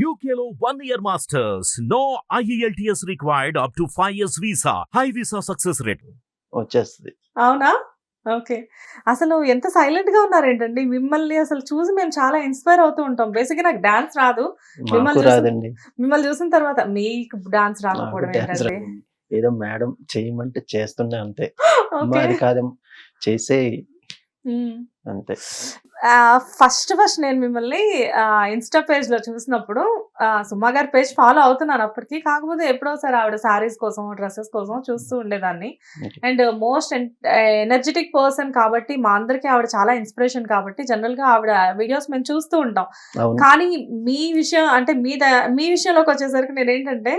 UKLO one year masters. No E IELTS required up to 5 years visa. High visa success rate. వచ్చేస్తుంది. అవునా? Okay. అసలు ఎంత సైలెంట్గా ఉన్నారేంటండి? మిమ్మల్ని అసలు చూసి మేము చాలా ఇన్స్పైర్ అవుతూ ఉంటాం. బేసిక్గా నాకు డాన్స్ రాదు. మిమ్మల్ని రాదండి. మిమ్మల్ని చూసిన తర్వాత మీకు డాన్స్ రాకపోవడం రాదండి. ఏదో మేడం చేయమంటే చేస్తున్నా అంతే. ఓకే. మాది కాదం. చేసే అంతే. ఫస్ట్ ఫస్ట్ నేను మిమ్మల్ని ఇన్స్టా పేజ్లో చూసినప్పుడు సుమా గారి పేజ్ ఫాలో అవుతున్నాను అప్పటికి. కాకపోతే ఎప్పుడోసారి ఆవిడ సారీస్ కోసం డ్రెస్సెస్ కోసం చూస్తూ ఉండేదాన్ని. అండ్ మోస్ట్ ఎనర్జెటిక్ పర్సన్ కాబట్టి మా అందరికి ఆవిడ చాలా ఇన్స్పిరేషన్ కాబట్టి జనరల్గా ఆవిడ వీడియోస్ మేము చూస్తూ ఉంటాం. కానీ మీ విషయం అంటే మీ మీ విషయంలోకి వచ్చేసరికి నేను ఏంటంటే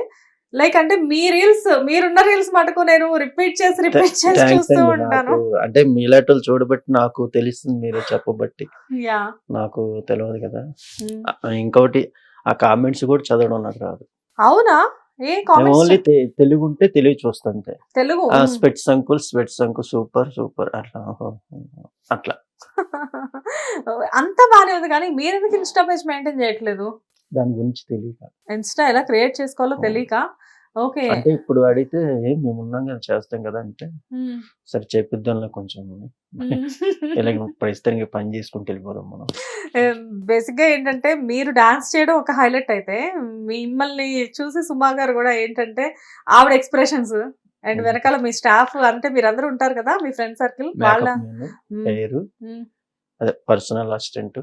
లైక్ అంటే మీ రీల్స్ మీరున్న రీల్స్ మటుకు నేను రిపీట్ చేసి రిపీట్ చేసి చూస్తూ ఉంటాను. అంటే మీలాటోళ్ళు చూడబట్టి నాకు తెలుస్తుంది మీరు చెప్పబట్టి. నాకు తెలియదు కదా. ఇంకోటి ఆ కామెంట్స్ కూడా చదవడం నాకు రాదు. అవునా? ఏ ఓన్లీ తెలుగు ఉంటే తెలుగు చూస్తా అంతే. తెలుగు? ఆ specs uncle specs uncle super super అట్లా. అట్లా. అంత బానే ఉంది కానీ మీరు ఎందుకు ఇన్స్టా పేజ్ మెయింటైన్ చేయట్లేదు? దాని గురించి తెలియక. ఇన్స్టా ఎలా క్రియేట్ చేసుకోవాలో తెలియక? ఓకే అంటే ఇప్పుడు అడిగితే ఏం మేము ఉన్నాం కదా చేస్తాం కదా అంటే సరే చేపిద్దాంలో కొంచెం ఇలా ప్రస్తుతానికి పని చేసుకుంటూ వెళ్ళిపోదాం మనం. బేసిక్గా ఏంటంటే మీరు డాన్స్ చేయడం ఒక హైలైట్ అయితే మిమ్మల్ని చూసి సుమా గారు కూడా ఏంటంటే ఆవిడ ఎక్స్ప్రెషన్స్ అండ్ Mhm. వెనకాల మీ స్టాఫ్ అంటే మీరందరూ ఉంటారు కదా మీ ఫ్రెండ్ సర్కిల్ వాళ్ళ. అదే పర్సనల్ అసిస్టెంట్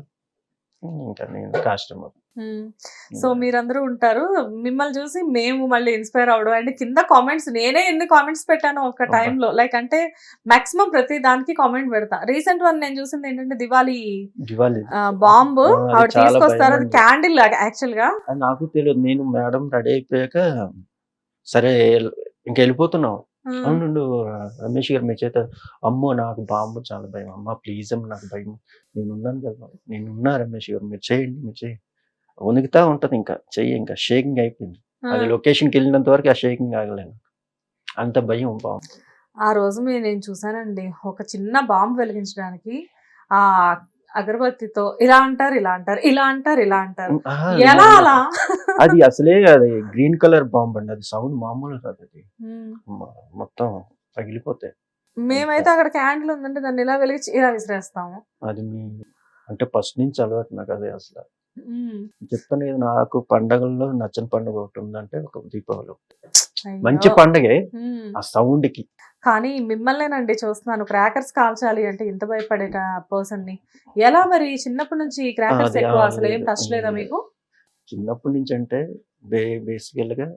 ఇంకా నేను కాస్ట్యూమర్. సో మీరందరూ ఉంటారు. మిమ్మల్ని చూసి మేము మళ్ళీ ఇన్స్పైర్ అవడం అండ్ కింద కామెంట్స్ నేనే ఎన్ని కామెంట్స్ పెట్టాను ఒక. టైంలో. లైక్ అంటే మాక్సిమం ప్రతి దానికి కామెంట్ పెడతా. రీసెంట్ వన్ నేను చూసింది ఏంటంటే దివాళీ దివాలి బాంబు. ఆవిడ తీసుకొస్తారు. అది. క్యాండిల్ యాక్చువల్గా నాకు తెలియదు. నేను మేడం రెడీ అయిపోయాక సరే ఇంక వెళ్ళిపోతున్నాం. అవును రమేష్ గారు మీ చేత అమ్మో నాకు బాంబు చాలా భయం. అమ్మ ప్లీజ్ అమ్మ నాకు భయం. నేను ఉన్నాను కదా. నేను ఉన్నా రమేష్ గారు. మీరు చేయండి మీరు చేయండి. వణుకుతా ఉంటది ఇంకా చెయ్యి ఇంకా షేకింగ్ అయిపోయింది. అది లొకేషన్కి వెళ్ళినంత వరకు ఆ షేకింగ్ ఆగలేను అంత భయం బాంబు ఆ రోజు మీ- నేను చూసానండి ఒక చిన్న బాంబు వెలిగించడానికి ఆ అగరబత్తితో ఇలా అంటారు ఇలా అంటారు ఇలా అంటారు ఇలా అంటారు. ఎలా అలా? అది అసలే అది గ్రీన్ కలర్ బాంబ్ అండి అది సౌండ్ మామూలు కాదు అది. మొత్తం పగిలిపోతాయి. మేమైతే అక్కడ క్యాండిల్ ఉందంటే దాన్ని ఇలా వెలిగించి ఇలా విసిరేస్తాము. అది మీ అంటే ఫస్ట్ నుంచి అలవాటు నాకు అదే అసలు. చెప్తాను కదా నాకు పండగల్లో నచ్చని పండుగ ఒకటి ఉందంటే ఒక దీపావళి. మంచి పండగే. ఆ సౌండ్కి కానీ మిమ్మల్నేనండి చూస్తున్నాను క్రాకర్స్ కాల్చాలి అంటే ఇంత భయపడే పర్సన్ని ఎలా మరి చిన్నప్పటి నుంచి క్రాకర్స్ ఎక్కువ? అసలు ఏం టచ్ లేదా. మీకు? చిన్నప్పటి నుంచి అంటే బే బేసికల్గా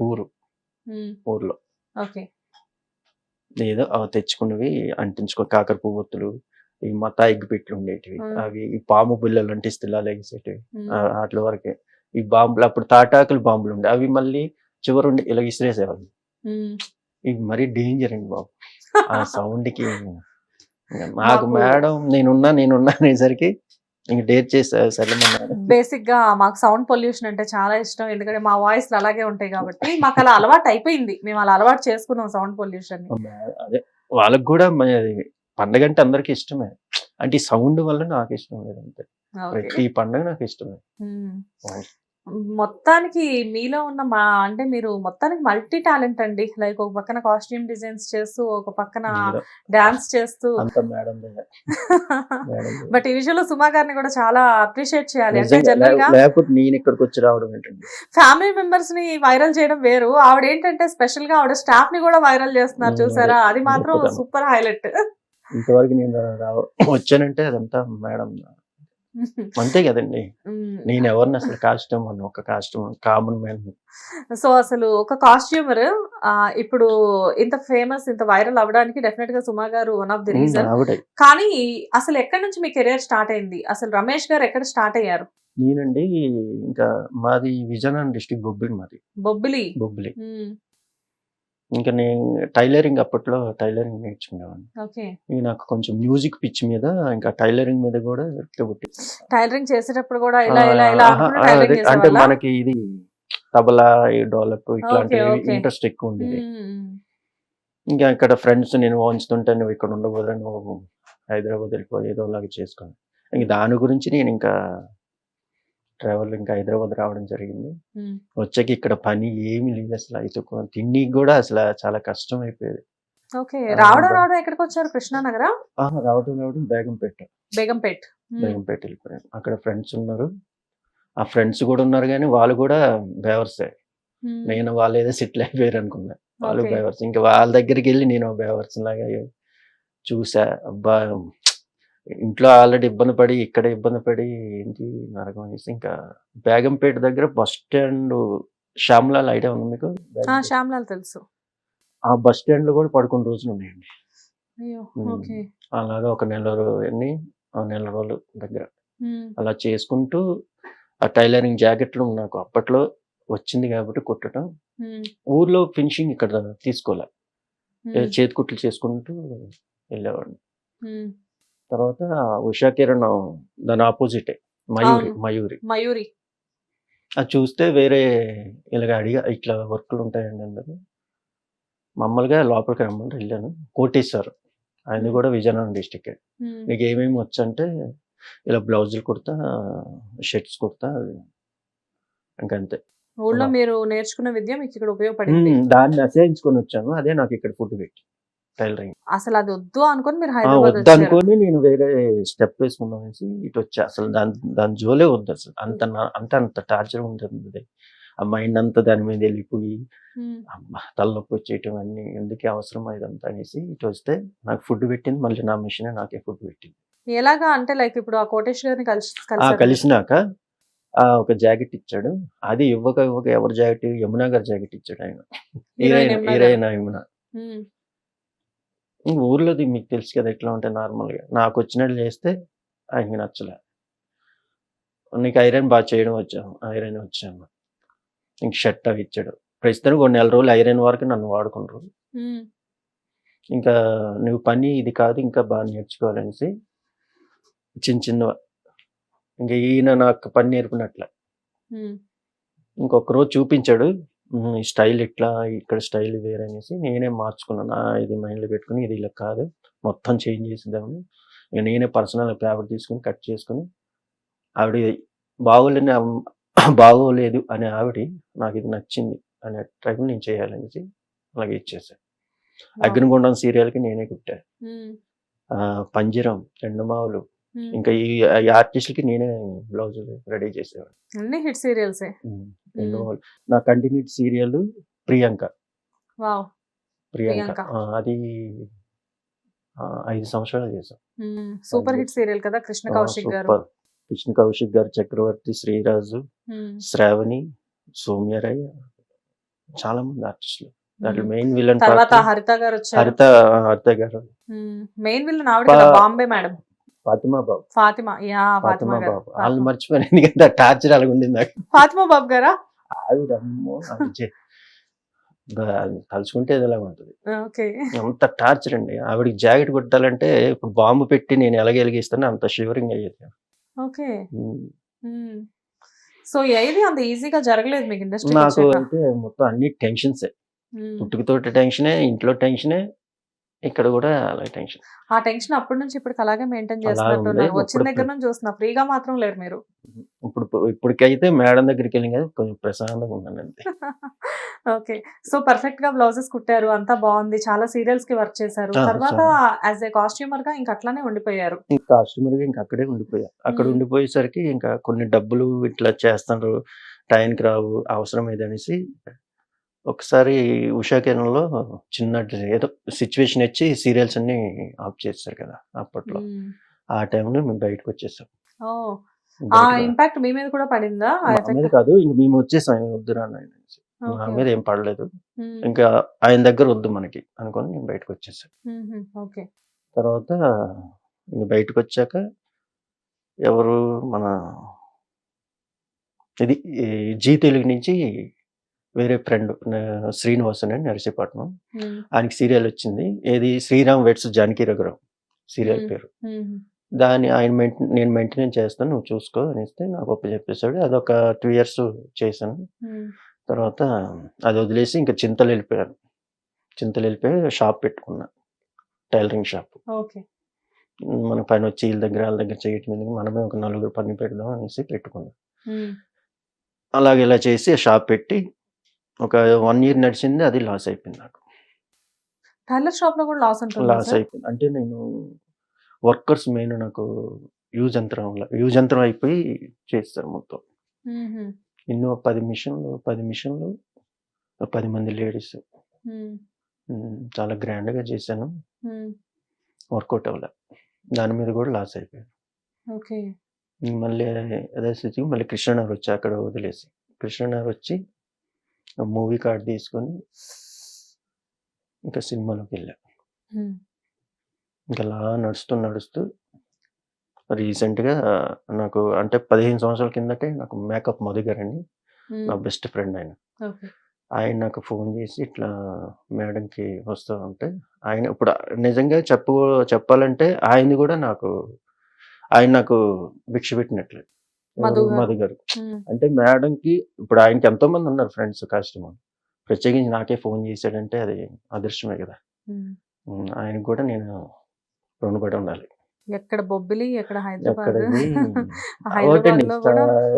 ఊరు. ఊర్లో. ఓకే. ఏదో తెచ్చుకున్నవి అంటించుకో కాకర పువ్వొత్తులు ఈ మతా ఎగ్గు పెట్లు ఉండేటివి. అవి ఈ పాము బిల్లలు అంటే స్థిలాలు ఎగిసేటివి అట్ల వరకే. ఈ బాంబులు అప్పుడు తాటాకులు బాంబులు ఉండే. అవి మళ్ళీ చివరుండి ఇలా ఇసిరేసేవాళ్ళు. ఇవి మరీ డేంజర్ అండి బాబు. ఆ సౌండ్కి నాకు మాకు- మేడం నేనున్నా నేనున్నా అనేసరికి ఇంక మేడం. బేసిక్గా మాకు సౌండ్ పొల్యూషన్ అంటే చాలా ఇష్టం. ఎందుకంటే మా వాయిస్ అలాగే ఉంటాయి కాబట్టి మాకు అలా అలవాటు అయిపోయింది. మేము అలా అలవాటు చేసుకున్నాం సౌండ్ పొల్యూషన్ అదే. వాళ్ళకి కూడా పండగ అంటే అందరికి ఇష్టమే. అంటే ఈ సౌండ్ వల్ల నాకు ఇష్టం లేదు అంతే. ప్రతి పండగ నాకు ఇష్టమే. మొత్తానికి మీలో ఉన్న మా అంటే మీరు మొత్తానికి మల్టీ టాలెంట్ అండి. లైక్ ఒక పక్కన కాస్ట్యూమ్ డిజైన్స్ చేస్తూ ఒక పక్కన డాన్స్ చేస్తూ. బట్ ఈ విషయంలో సుమా గారిని కూడా చాలా అప్రిషియేట్ చేయాలి. అంటే జనరల్గా నేను ఇక్కడికి వచ్చి రావడం ఏంటండి? ఫ్యామిలీ మెంబర్స్ని వైరల్ చేయడం వేరు. ఆవిడ ఏంటంటే స్పెషల్గా ఆవిడ స్టాఫ్ని కూడా వైరల్ చేస్తున్నారు. చూసారా? అది. మాత్రం. Super highlight. ఇంతవరకు నేను రావ వచ్చానంటే అదంతా మేడం అంతే కదండి. నేను ఎవరిని అసలు కాస్ట్యూమ్ అని ఒక కాస్ట్యూమ్ కామన్ మ్యాన్. సో అసలు ఒక కాస్ట్యూమర్ ఇప్పుడు ఇంత ఫేమస్ ఇంత వైరల్ అవ్వడానికి డెఫినెట్గా సుమా గారు వన్ ఆఫ్ ది రీజన్. కానీ అసలు ఎక్కడి నుంచి మీ కెరియర్ స్టార్ట్ అయింది? అసలు రమేష్ గారు ఎక్కడ స్టార్ట్ అయ్యారు? నేనండి ఇంకా మాది విజయనగరం డిస్టిక్ బొబ్బిలి మాది. బొబ్బిలి. బొబ్బిలి. ఇంకా నేను టైలరింగ్ అప్పట్లో టైలరింగ్ నేర్చుకునేవాడిని ఓకే నాకు కొంచెం మ్యూజిక్ పిచ్ మీద ఇంకా టైలరింగ్ మీద కూడా పుట్టి టైలరింగ్ చేసేటప్పుడు కూడా ఇలా ఇలా ఇలా అంటే? మనకి ఇది తబలా డోలక్ ఇట్లాంటి okay. ఇంట్రెస్ట్ ఎక్కువ ఉండేది. ఇంకా ఇక్కడ ఫ్రెండ్స్ నేను వంచుతుంటే నువ్వు ఇక్కడ ఉండబోదు నువ్వు హైదరాబాద్ వెళ్ళిపో ఏదో లాగా చేసుకోను ఇంక దాని గురించి నేను ఇంకా ట్రావెల్ ఇంకా హైదరాబాద్ రావడం జరిగింది. వచ్చాక ఇక్కడ పని ఏమీ లేదు అసలు. అయితే తిండికి కూడా అసలు చాలా కష్టం అయిపోయేది. ఓకే. రావడం రావడం ఎక్కడికి వచ్చారు? కృష్ణానగర రావడం రావడం బేగంపేట. బేగంపేట్. బేగంపేట వెళ్ళిపోయాను అక్కడ ఫ్రెండ్స్ ఉన్నారు. ఆ ఫ్రెండ్స్ కూడా ఉన్నారు కానీ వాళ్ళు కూడా బేవర్సే. నేను వాళ్ళు ఏదో సెటిల్ అయిపోయారు అనుకున్నా. వాళ్ళు. బేవర్స్. ఇంకా వాళ్ళ దగ్గరికి వెళ్ళి నేను బేవర్స్ లాగా చూసా. అబ్బా ఇంట్లో ఆల్రెడీ ఇబ్బంది పడి ఇక్కడ ఇబ్బంది పడి ఏంటి నరకం అనేసి ఇంకా బేగంపేట దగ్గర బస్ స్టాండ్ శ్యామ్లాల్ ఐడియా ఉంది మీకు. శ్యామ్లాల్ తెలుసు ఆ బస్ స్టాండ్లో కూడా పడుకున్న రోజులు ఉన్నాయండి అలాగా ఒక నెల ఆ నెల రోజులు దగ్గర. అలా చేసుకుంటూ ఆ టైలరింగ్ జాకెట్లు నాకు అప్పట్లో వచ్చింది కాబట్టి కుట్టడం. ఊర్లో ఫినిషింగ్ ఇక్కడ తీసుకోలే ఏ ఉమ్. చేతి కుట్లు చేసుకుంటూ వెళ్ళేవాడిని. తర్వాత ఉషా కిరణ్ దాని ఆపోజిటే మయూరి. మయూరి. మయూరి. అది చూస్తే వేరే ఇలాగ అడిగా ఇట్లా వర్క్లు ఉంటాయండి అందరు. మామూలుగా లోపలికి రమ్మంటే వెళ్ళాను. కోటేశ్వర్ ఆయన కూడా విజయనగరం డిస్టిక్. నీకు ఏమేమి వచ్చంటే ఇలా బ్లౌజులు కుడతా షర్ట్స్ కుడతా ఇంకంతే. ఊళ్ళో. మీరు నేర్చుకున్న విద్య మీకు ఇక్కడ ఉపయోగపడింది. దాన్ని అసహించుకొని వచ్చాను. అదే నాకు ఇక్కడ ఫుడ్ పెట్టి. టైలరింగ్. అసలు అది వద్దు అనుకొని మీరు హైదరాబాద్ వద్దు అనుకొని నేను వేరే స్టెప్ వేసుకుందాం అనేసి ఇటు వచ్చా అసలు దాని దాని జోలే వద్దు అసలు. అంత అంత అంత టార్చర్ ఉంటుంది. ఆ మైండ్ అంతా దాని మీద వెళ్ళిపోయి తలనొప్పి వచ్చేయటం అన్ని ఎందుకే అవసరం ఇదంతా అనేసి ఇటు వస్తే నాకు ఫుడ్ పెట్టింది. మళ్ళీ నా మిషన్ నాకే ఫుడ్ పెట్టింది. ఎలాగా? అంటే లైక్ ఇప్పుడు ఆ కోటేశ్వర్ గారిని కలిసి కలిసినాక ఆ ఒక జాకెట్ ఇచ్చాడు. అది ఇవ్వక ఇవ్వక ఎవరి జాకెట్? యమునా గారి జాకెట్ ఇచ్చాడు ఆయన. Heroine heroine Yamuna heroine Yamuna um. ఇంక ఊర్లోది మీకు తెలుసు కదా ఎట్లా ఉంటాయి నార్మల్గా. నాకు వచ్చినట్లు చేస్తే ఆయనకి నచ్చలే. నీకు ఐరన్ బాగా చేయడం వచ్చాను. ఐరన్ వచ్చాను. ఇంక షర్ట్ అవి ఇచ్చాడు. ప్రస్తుతానికి కొన్ని నెల రోజులు ఐరన్ వరకు నన్ను వాడుకుంటారు. ఇంకా నువ్వు పని ఇది కాదు ఇంకా బాగా నేర్చుకోవాలనేసి చిన్న చిన్న ఇంకా ఈయన నాకు పని నేర్పినట్లే. ఇంకొక రోజు చూపించాడు. "ఉమ్, ఈ స్టైల్ ఇట్లా ఇక్కడ స్టైల్ వేరే అనేసి నేనే మార్చుకున్నాను. "ఆ, ఇది మైండ్లో పెట్టుకుని ఇది ఇలా కాదు. మొత్తం చేంజ్ చేసేద్దామని. ఇక నేనే పర్సనల్ పేపర్ తీసుకుని కట్ చేసుకుని ఆవిడ బాగోలేని బాగోలేదు అనే ఆవిడ నాకు ఇది నచ్చింది అనే టైం నేను చేయాలనేసి అలాగే ఇచ్చేసాను అగ్నిగుండం సీరియల్కి నేనే కుట్టాను. పంజరం ఎండమావులు. ఇంకా ఈ ఈ ఆర్టిస్టులకి నేనే బ్లౌజ్ రెడీ చేసేవాడు అన్ని హిట్ సీరియల్సే నా కంటిన్యూట్ సీరియల్ ప్రియాంక. ప్రియాంక. అది ఐదు సంవత్సరాలు చేశాం. సూపర్ హిట్ సీరియల్ కదా కృష్ణ కౌశిక్ గారు. కృష్ణ కౌశిక్ గారు చక్రవర్తి శ్రీరాజు. శ్రావణి సౌమ్యరాయ్ చాలా మంది ఆర్టిస్టులు. దాంట్లో. మెయిన్ విలన్ తర్వాత హరిత గారు హరిత హరిత గారు. మెయిన్ విలన్ ఆవిడ బాంబే మేడం. ఫాతిమా బాబు. ఫాతిమా యా ఫాతిమా బాబు. వాళ్ళు మర్చిపోయాను ఎందుకంటే టార్చర్ అలాగ ఉండింది నాకు. ఫాతిమా బాబు గారా? ఆవిడ అమ్మో బా- తలుచుకుంటే ఉంటుంది. అంత టార్చర్ అండి. ఆవిడకి జాకెట్ కుట్టాలంటే ఇప్పుడు బాంబు పెట్టి నేను ఎలాగ వెలిగిస్తానో అంత షివరింగ్ అయ్యేది ఓకే. సో ఏది అంత ఈజీగా జరగలేదు మీకు ఇండస్ట్రీ నాకు అయితే మొత్తం అన్ని టెన్షన్సే. పుట్టుకతోటి టెన్షనే ఇంట్లో టెన్షనే ఇక్కడ కూడా అలా టెన్షన్. ఆ టెన్షన్ అప్పటి నుంచి ఇప్పటికి అలాగే మెయింటైన్ అలా చేస్తున్నట్టు ఉంది. వచ్చిన దగ్గర నుంచి చూస్తున్నా ఫ్రీగా మాత్రం లేరు మీరు. ఇప్పుడు ఇప్పటికైతే మేడం దగ్గరికి వెళ్ళి కదా కొంచెం ప్రశాంతంగా ఉన్నాను అంతే. ఓకే. సో పర్ఫెక్ట్గా బ్లౌజెస్ కుట్టారు. అంతా బాగుంది. చాలా సీరియల్స్కి వర్క్ చేశారు. తర్వాత యాజ్ ఏ కాస్ట్యూమర్గా ఇంకా అట్లానే ఉండిపోయారు. ఇంకా కస్టమర్గా ఇంకా అక్కడే ఉండిపోయా. అక్కడ. ఉండిపోయేసరికి ఇంకా కొన్ని డబ్బులు ఇట్లా చేస్తారు టైంకి రావు. అవసరం ఏదనేసి ఒకసారి ఉషా కిరణ్లో చిన్న ఏదో సిచ్యువేషన్ వచ్చి సీరియల్స్ అన్ని ఆఫ్ చేస్తారు కదా అప్పట్లో. ఆ టైంలో మేము బయటకు వచ్చేసాం ఆ ఇంపాక్ట్ మీ మీద కూడా పడిందా? మీద కాదు ఇంక మేము వచ్చేసాం వద్దురా నాయన అనేసి. మా. మీద ఏం పడలేదు. ఇంకా ఆయన దగ్గర వద్దు మనకి అనుకొని నేను బయటకు వచ్చేసాను. ఓకే తర్వాత ఇంక బయటకు వచ్చాక ఎవరు మన ఇది జీ తెలుగు నుంచి వేరే ఫ్రెండ్ శ్రీనివాస్ అని నరసీపట్నం. ఆయనకి సీరియల్ వచ్చింది. ఏది? Sriram weds Janaki Raghuram serial. పేరు. దాన్ని ఆయన మెయింటైన్ నేను మెయింటెనెన్స్ చేస్తాను నువ్వు చూసుకో అనేస్తే నాకు ఒప్ప చెప్పేశాడు. అదొక టూ ఇయర్స్ చేశాను. తర్వాత అది వదిలేసి ఇంకా చింతలు వెళ్ళిపోయాను. చింతలు వెళ్ళిపోయి షాప్ పెట్టుకున్నా. Tailoring shop. ఓకే. మన పైన వచ్చి వీళ్ళ దగ్గర వాళ్ళ దగ్గర చేయటం ఎందుకు? మనమే ఒక నలుగురు పని పెడదాం అనేసి పెట్టుకున్నాం. అలాగే ఇలా చేసి షాప్ పెట్టి ఒక వన్ ఇయర్ నడిచింది అది లాస్ అయిపోయింది నాకు. టైలర్ షాప్లో కూడా లాస్ ఉంటుంది లాస్ అయిపోయింది. అంటే నేను వర్కర్స్ మెయిన్ నాకు యూజ్ యంత్రం యూజ్ యంత్రం అయిపోయి చేస్తారు మొత్తం. ఎన్నో పది మిషన్లు పది మిషన్లు పది మంది లేడీస్. చాలా గ్రాండ్గా చేశాను. వర్కౌట్ అవ్వలే. దాని మీద కూడా లాస్ అయిపోయాను. ఓకే. మళ్ళీ అదే స్థితికి మళ్ళీ కృష్ణనగర్ వచ్చి అక్కడ వదిలేసి కృష్ణనగర్ వచ్చి మూవీ కార్డ్ తీసుకొని ఇంకా సినిమాలోకి వెళ్ళా. ఇంకా అలా నడుస్తూ నడుస్తూ రీసెంట్గా నాకు అంటే పదిహేను సంవత్సరాల కిందటే నాకు మేకప్ మధు గారు అని నా బెస్ట్ ఫ్రెండ్ ఆయన. ఆయన నాకు ఫోన్ చేసి ఇట్లా మేడంకి వస్తా ఉంటే ఆయన ఇప్పుడు నిజంగా చెప్పు చెప్పాలంటే ఆయనది కూడా నాకు ఆయన నాకు భిక్ష పెట్టినట్లే. మధు గారు. అంటే మేడంకి ఇప్పుడు ఆయనకి ఎంతో మంది ఉన్నారు ఫ్రెండ్స్ కస్టమర్. ప్రత్యేకించి నాకే ఫోన్ చేశాడంటే అది అదృష్టమే కదా. ఆయనకు కూడా నేను రుణపడి ఉండాలి. ఎక్కడ బొబ్బిలి ఎక్కడ హైదరాబాద్?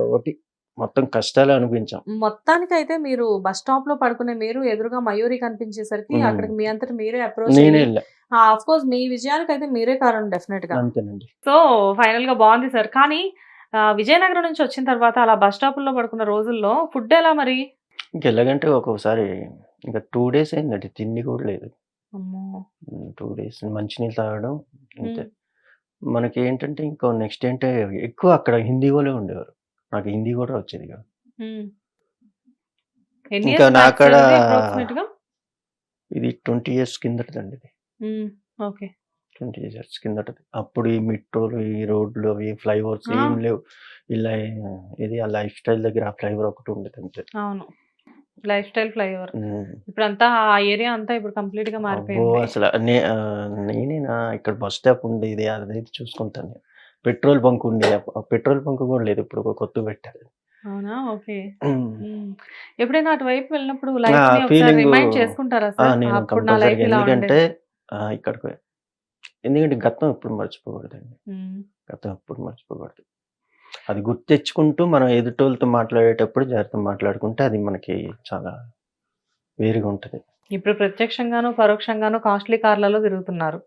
ఒకటి. మొత్తం కష్టాలు అనిపించాం మొత్తానికి అయితే మీరు బస్ స్టాప్లో పడుకునే మీరు ఎదురుగా మయూరి కనిపించేసరికి. అక్కడికి మీ అంతటి మీరే అప్రోచ్ ఆఫ్ కోర్స్ మీ విజయానికి అయితే మీరే కారణం డెఫినెట్గా. అంతేనండి. సో ఫైనల్గా బాగుంది సార్. కానీ విజయనగరం నుంచి వచ్చిన తర్వాత అలా బస్ స్టాప్లో పడుకున్న రోజుల్లో ఫుడ్ ఎలా మరి? ఇంకెలాగంటే ఒక్కొక్కసారి ఇంకా టూ డేస్ అయిందండి తిండి కూడా లేదు. టూ డేస్ మంచినీళ్ళు తాగడం అంతే. మనకి ఏంటంటే ఇంకో నెక్స్ట్ ఏంటంటే ఎక్కువ అక్కడ హిందీ వాళ్ళే ఉండేవారు. నాకు హిందీ కూడా వచ్చేది కాదు. ఇంకా years నా back అక్కడ sir ఇది ట్వంటీ ఇయర్స్ కిందటదండి ఇది. ఓకే. ట్వంటీ ఇయర్స్ కిందటది అప్పుడు ఈ మెట్రోలు ఈ రోడ్లు అవి ఫ్లైఓవర్స్. ఏం లేవు. ఇలా ఇది ఆ లైఫ్ స్టైల్ దగ్గర ఆ ఫ్లైఓవర్ ఒకటి ఉండేది అంతే. అవును. Lifestyle flyover. ఇప్పుడు అంతా ఆ ఏరియా అంతా ఇప్పుడు కంప్లీట్గా మారిపోయింది. అసలు నేనేనా? ఇక్కడ బస్ స్టాప్ ఉండేది అది చూసుకుంటాను. పెట్రోల్ బంక్ ఉండేది ఆ పెట్రోల్ బంక్ కూడా లేదు ఇప్పుడు ఒక కొత్త పెట్టారు. అవునా? ఓకే. ఎప్పుడైనా అటువైపు వెళ్ళినప్పుడు లైఫ్ రిమైండ్ చేసుకుంటారా సార్? ఎందుకంటే ఇక్కడికి ఎందుకంటే గతం ఎప్పుడు మర్చిపోకూడదండి. గతం ఎప్పుడు మర్చిపోకూడదు. అది గుర్తు తెచ్చుకుంటూ మనం ఎదుటోళ్ళతో మాట్లాడేటప్పుడు జాగ్రత్త మాట్లాడుకుంటే అది మనకి చాలా వేరుగా ఉంటుంది. ఇప్పుడు ప్రత్యక్షంగాను పరోక్షంగాను కాస్ట్లీ కార్లలో తిరుగుతున్నారు.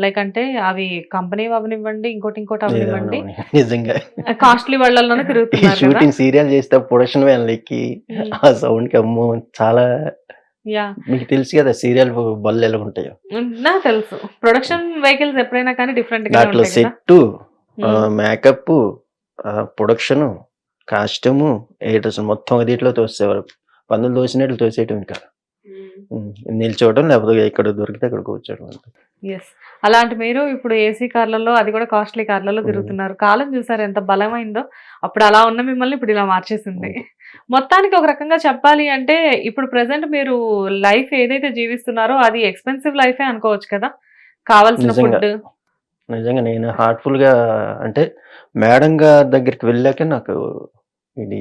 లైక్ అంటే అవి కంపెనీ అవనివ్వండి ఇంకోటి ఇంకోటి అవనివ్వండి. నిజంగా. కాస్ట్లీ వాళ్ళలోనే తిరుగుతున్నారు కదా. షూటింగ్ సీరియల్ చేస్తే ప్రొడక్షన్ వ్యాన్ ఎక్కి. ఆ సౌండ్కి అమ్మో చాలా మీకు తెలుసు కదా సీరియల్ బళ్ళు ఎలా ఉంటాయో? నాకు తెలుసు. ప్రొడక్షన్ వెహికల్స్ ఎప్పుడైనా కానీ డిఫరెంట్ దాంట్లో కదా. Set. Makeup production costume editors మొత్తం దీంట్లో తోసేవారు. పందులు తోసినట్లు తోసేయటం ఇంకా. ఉమ్, నిల్చోవడం లేకపోతే ఎక్కడ దొరికితే అక్కడ కూర్చోవడం. ఎస్ అలాంటి మీరు ఇప్పుడు ఏసీ కార్లలో అది కూడా కాస్ట్లీ కార్లలో. తిరుగుతున్నారు. కాలం చూసారు ఎంత బలమైందో? అప్పుడు అలా ఉన్న మిమ్మల్ని ఇప్పుడు ఇలా మార్చేసింది. మొత్తానికి ఒక రకంగా చెప్పాలి అంటే ఇప్పుడు ప్రెసెంట్ మీరు లైఫ్ ఏదైతే జీవిస్తున్నారో అది ఎక్స్పెన్సివ్ లైఫే అనుకోవచ్చు కదా? కావాల్సిన. ఫుడ్ నిజంగా నేను హార్ట్ఫుల్గా అంటే మేడం గారి దగ్గరికి వెళ్ళాక నాకు ఇది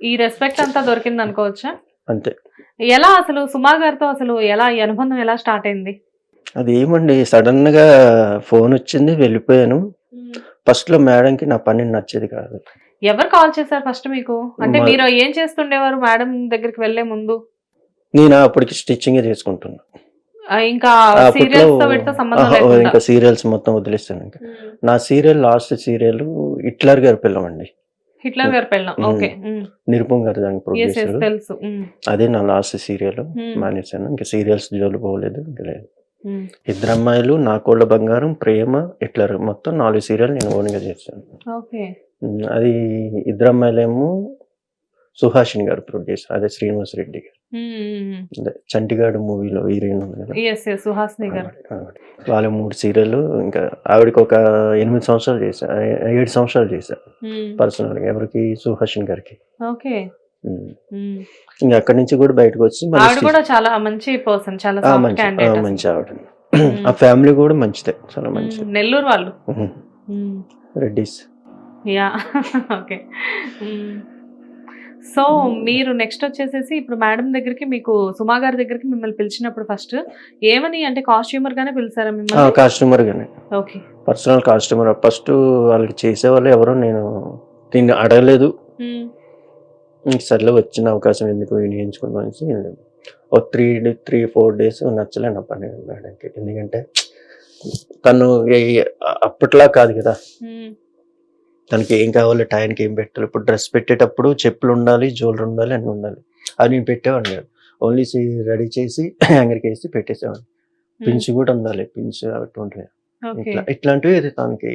ఈ రెస్పెక్ట్ అంతా దొరికింది అనుకోవచ్చా అంతే. ఎలా అసలు సుమా గారితో అసలు ఎలా ఈ అనుబంధం ఎలా స్టార్ట్ అయింది? అది ఏమండి సడన్గా ఫోన్ వచ్చింది వెళ్ళిపోయాను. ఫస్ట్లో మేడం కి నా పని నచ్చేది కాదు. ఎవరు కాల్ చేశారు ఫస్ట్ మీకు? అంటే మీరు ఏం చేస్తుండేవారు మేడం దగ్గరికి వెళ్ళే ముందు? నేను అప్పటికి స్టిచ్చింగ్ చేసుకుంటున్నా. ఇంకా ఇంకా సీరియల్స్ మొత్తం వదిలేస్తాను ఇంకా. నా సీరియల్ లాస్ట్ సీరియల్ హిట్లర్ గారి పిల్లం అండి హిట్లర్ గారు పెళ్ళం. ఓకే. నిరుపం గారు దాని ఎస్ ఎస్ ప్రొడ్యూసర్ తెలుసు. అదే నా లాస్ట్ సీరియల్ మ్మ్. మానేశాను ఇంకా సీరియల్స్ జోలు పోలేదు ఇంకా లేదు. ఇద్దరు అమ్మాయిలు నా కోళ్ళ బంగారం ప్రేమ హిట్లర్. మొత్తం నాలుగు సీరియల్ నేను ఓన్గా చేశాను. అది ఇద్దరు అమ్మాయిలేమో సుహాసిని గారు ప్రొడ్యూసర్ అదే శ్రీనివాస్ రెడ్డి గారు. అదే చంటిగాడు మూవీలో హీరోయిన్ ఉంది కదా. సుహాసిని గారు. వాళ్ళ మూడు సీరియల్ ఇంకా ఆవిడకి ఒక ఎనిమిది సంవత్సరాలు చేశా ఏడు సంవత్సరాలు చేశా. పర్సనల్గా ఎవరికి? సుహాసిని గారికి. ఓకే. ఇంకా అక్కడి నుంచి కూడా బయటకు వచ్చి కూడా చాలా మంచి పర్సన్ చాలా మంచి ఆవిడ ఆ ఫ్యామిలీ కూడా మంచిదే చాలా మంచిది. నెల్లూరు వాళ్ళు. రెడ్డిస్ యా ఓకే సో మీరు నెక్స్ట్ వచ్చేసేసి ఇప్పుడు మేడం దగ్గరికి మీకు సుమా గారి దగ్గరికి మిమ్మల్ని పిలిచినప్పుడు ఫస్ట్ ఏమని అంటే కాస్ట్యూమర్ గానే పిలిచారా మిమ్మల్ని? కాస్ట్యూమర్ గానే. ఓకే పర్సనల్ కాస్ట్యూమర్ ఫస్ట్ వాళ్ళకి చేసేవాళ్ళు ఎవరో నేను దీన్ని అడగలేదు. ఇంక సర్లే వచ్చిన అవకాశం ఎందుకు వినియోగించుకుందాం అనేసి వెళ్ళాను. ఒక త్రీ త్రీ ఫోర్ డేస్ నచ్చలే నా పని మేడంకి ఎందుకంటే తను అప్పట్లా కాదు కదా. తనకి ఏం కావాలో టైంకి ఏం పెట్టాలి ఇప్పుడు డ్రెస్ పెట్టేటప్పుడు చెప్పులు ఉండాలి జ్యువెలరీ ఉండాలి అన్నీ ఉండాలి. అది నేను పెట్టేవాడిని కాదు. ఓన్లీ రెడీ చేసి హ్యాంగర్కి వేసి పెట్టేసేవాడిని. పిన్స్ కూడా ఉండాలి పిన్స్ అటువంటివి. ఇట్లా ఇట్లాంటివి తనకి.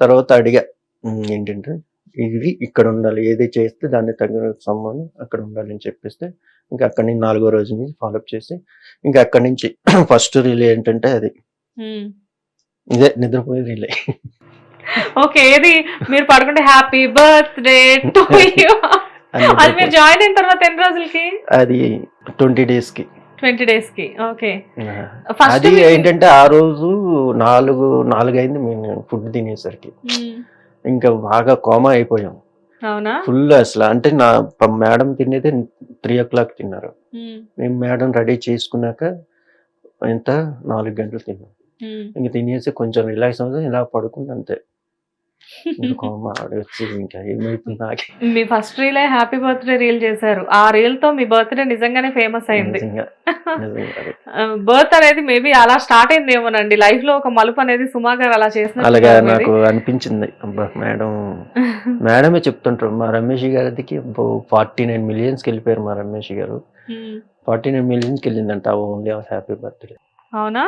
తర్వాత అడిగా "ఉమ్, ఏంటంటే ఇది ఇక్కడ ఉండాలి ఏది చేస్తే దాన్ని తగిన సమ్మని అక్కడ ఉండాలి అని చెప్పేస్తే ఇంకా అక్కడి నుంచి నాలుగో రోజు నుంచి ఫాలోఅప్ చేసి ఇంకా అక్కడి నుంచి ఫస్ట్ రీలే ఏంటంటే అది. ఇదే నిద్రపోయే రీలే ఓకే ఏది? మీరు పడుకుంటే హ్యాపీ బర్త్డే టు యూ. అది మీరు జాయిన్ అయిన తర్వాత ఎన్ని రోజులకి? అది ట్వంటీ డేస్కి ట్వంటీ డేస్కి ఓకే అది ఏంటంటే ఆ రోజు నాలుగు నాలుగు అయింది మేము ఫుడ్ తినేసరికి. ఇంకా బాగా కోమా అయిపోయాం. అవునా? ఫుల్ అసలు అంటే నా మేడం తినేది త్రీ ఓ క్లాక్ తిన్నారు. మేము. మేడం రెడీ చేసుకున్నాక ఎంత? నాలుగు గంటలు తిన్నాం. ఇంక తినేసి కొంచెం రిలాక్స్ అవుతుంది ఇలా పడుకుంది అంతే. ఇంకా ఏమైతుంది నాకే. మీ ఫస్ట్ రీలే హ్యాపీ బర్త్డే రీల్ చేశారు. ఆ రీల్తో మీ బర్త్డే నిజంగానే ఫేమస్ అయింది. బర్త్ అనేది మేబీ అలా స్టార్ట్ అయింది ఏమోనండి లైఫ్లో ఒక మలుపు అనేది సుమా గారు అలా అలాగా చేసిన నాకు అనిపించింది. అబ్బా మేడం మేడమే చెప్తుంటారు. మా రమేష్ గారికి ఫార్టీ నైన్ మిలియన్స్కి వెళ్ళిపోయారు మా రమేష్ గారు. ఫార్టీ నైన్ మిలియన్స్కి వెళ్ళిందంట ఓన్లీ హ్యాపీ బర్త్డే. అవునా?